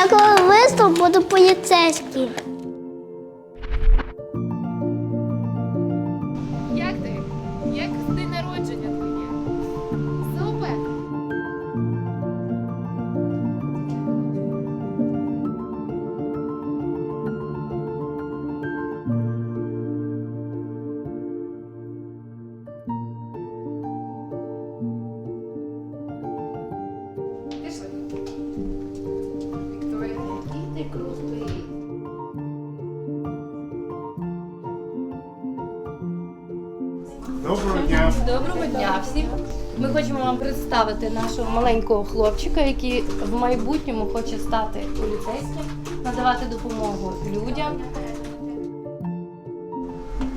Я коли виступ буду поліцейським. Як ти? Як день народження? Доброго дня. Доброго дня всім. Ми хочемо вам представити нашого маленького хлопчика, який в майбутньому хоче стати поліцейським, надавати допомогу людям.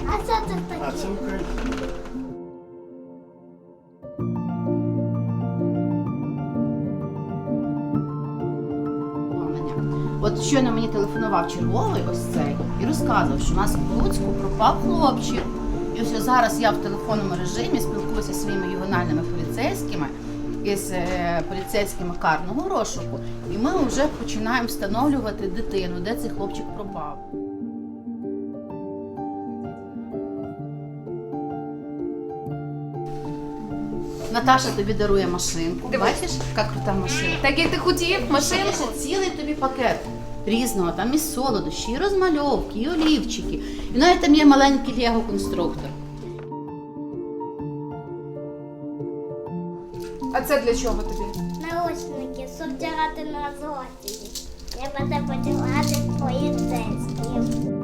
А що це А це Україна. От щойно мені телефонував черговий ось цей і розказував, що у нас в Луцьку пропав хлопчик. І ось зараз я в телефонному режимі спілкуюся зі своїми ювенальними поліцейськими із е, поліцейськими карного розшуку, і ми вже починаємо встановлювати дитину, де цей хлопчик пропав. Наташа тобі дарує машинку. Бачиш, яка крута машина. Так як ти хотів, Машинку? машинку? цілий тобі пакет різного, там і солодощі, і розмальовки, і олівчики. І навіть там є маленький лего-конструктор. А це для чого тобі? Наушники, щоб на злочині. Я буду поділати поліцейським.